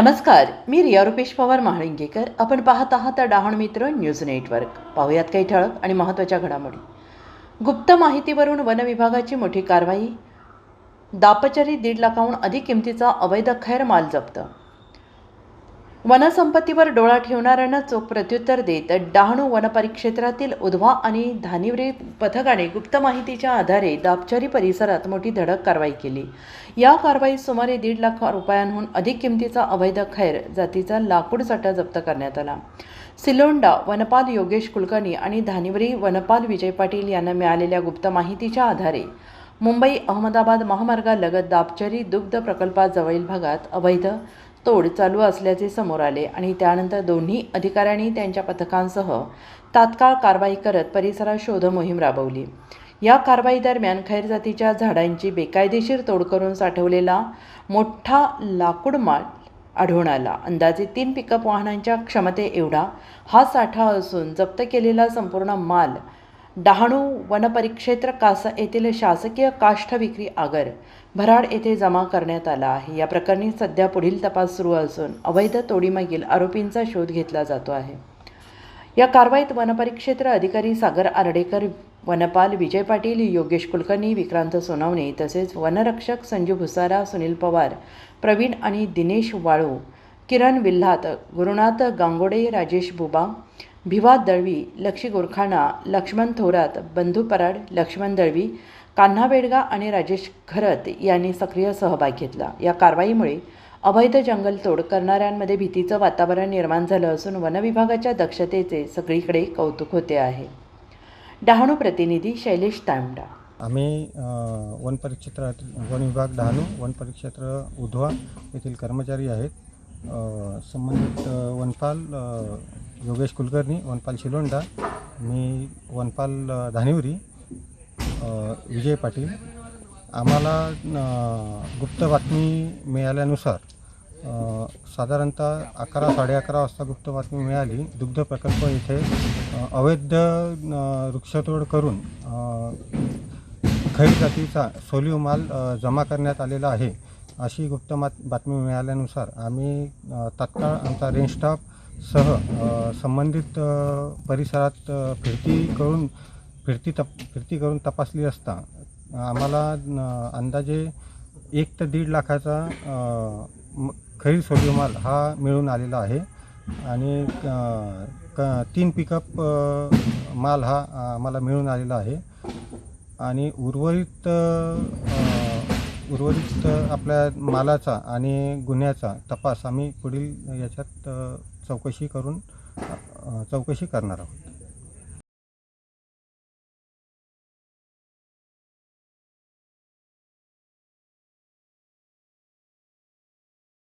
नमस्कार मी रिया रुपेश पवार महाळिंगेकर. आपण पाहत आहात डहाण मित्र न्यूज नेटवर्क. पाहुयात काही ठळक आणि महत्त्वाच्या घडामोडी. गुप्त माहितीवरून वन विभागाची मोठी कारवाई. दापचरी दीड लाखाहून अधिक किमतीचा अवैध खैर माल जप्त. वनसंपत्तीवर डोळा ठेवणाऱ्यांना चोख प्रत्युत्तर देत डहाणू वनपरिक्षेत्रातील उधवा आणि धानिवरी पथकाने गुप्त माहितीच्या आधारे दापचरी परिसरात मोठी धडक कारवाई केली. या कारवाईत सुमारे दीड लाख रुपयांहून अधिक किमतीचा अवैध खैर जातीचा लाकूड साठा जप्त करण्यात आला. सिलोंडा वनपाल योगेश कुलकर्णी आणि धानिवरी वनपाल विजय पाटील यांना मिळालेल्या गुप्त माहितीच्या आधारे मुंबई अहमदाबाद महामार्गालगत दापचरी दुग्ध प्रकल्पाजवळील भागात अवैध तोड चालू असल्याचे समोर आले आणि त्यानंतर दोन्ही अधिकाऱ्यांनी त्यांच्या पथकांसह तात्काळ कारवाई करत परिसरात शोध मोहीम राबवली. या कारवाई दरम्यान खैर जातीच्या झाडांची बेकायदेशीर तोड करून साठवलेला मोठा लाकूड माल आढळून आला. अंदाजे तीन पिकअप वाहनांच्या क्षमते एवढा हा साठा असून जप्त केलेला संपूर्ण माल डहाणू वनपरिक्षेत्र कासा येथील शासकीय काष्ठ विक्री आगर भराड येथे जमा करण्यात आला आहे. या प्रकरणी सध्या पुढील तपास सुरू असून अवैध तोडीमागील आरोपींचा शोध घेतला जातो आहे. या कारवाईत वनपरिक्षेत्र अधिकारी सागर आर्डेकर वनपाल विजय पाटील योगेश कुलकर्णी विक्रांत सोनावणे तसेच वनरक्षक संजू भुसारा सुनील पवार प्रवीण आणि दिनेश वाळू किरण विल्हात गुरुनाथ गांगोडे राजेश बुबा भिवा दळवी लक्षी गोरखाणा लक्ष्मण थोरात बंधू पराड लक्ष्मण दळवी कान्हा बेडगा आणि राजेश खरत यांनी सक्रिय सहभाग घेतला. या कारवाईमुळे अवैध जंगलतोड करणाऱ्यांमध्ये भीतीचं वातावरण निर्माण झालं असून वनविभागाच्या दक्षतेचे सगळीकडे कौतुक होते आहे. डहाणू प्रतिनिधी शैलेश तांबडा. आम्ही वन परिक्षेत्रात वन विभाग डहाणू वन परिक्षेत्र उधवा येथील कर्मचारी आहेत. संबंधित वनपाल योगेश कुलकर्णी वनपाल शिलोंडा मी वनपाल धानिवरी विजय पाटील. आम्हाला गुप्त बातमी मिळाल्यानुसार साधारणतः अकरा साडे अकरा वाजता गुप्त बातमी मिळाली. दुग्ध प्रकल्प इथे अवैध वृक्षतोड करून खैर जातीचा सोलिओ माल जमा करण्यात आलेला आहे अशी गुप्त मात बातमी मिळाल्यानुसार आम्ही तात्काळ आमचा रेंज स्टाफ सह संबंधित परिसरात फिरती करून फिरती तप फिरती करून तपासली असता आम्हाला अंदाजे एक ते दीड लाखाचा खरी म- माल हा मिळून आलेला आहे. आणि क तीन पिकअप माल हा आम्हाला मिळून आलेला आहे. आणि उर्वरित उर्वरित आपल्या मालाचा आणि गुन्ह्याचा तपास आम्ही पुढील याच्यात चौकशी करून चौकशी करणार आहोत.